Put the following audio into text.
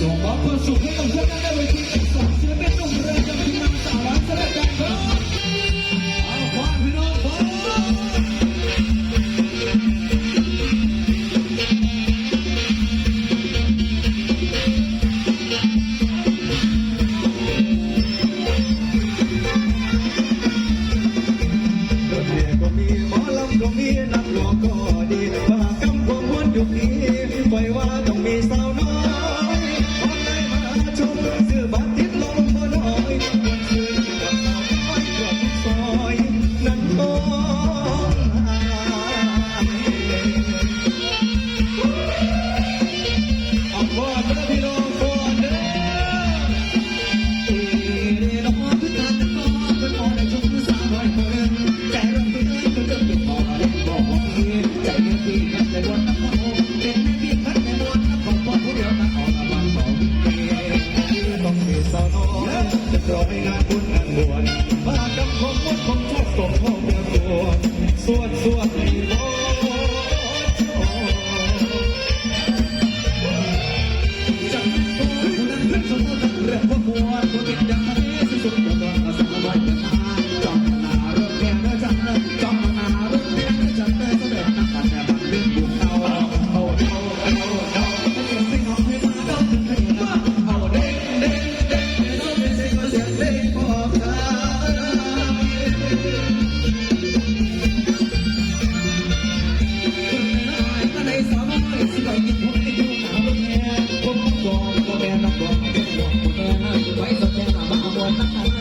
ส่งมอบความสุขให้กับพวกท่านองศิลปินหนุ่เรือนจำทีมงานสาวสลับกันเอาความพี่น้ามนี้ นักร้องให้เป็นห่วงคน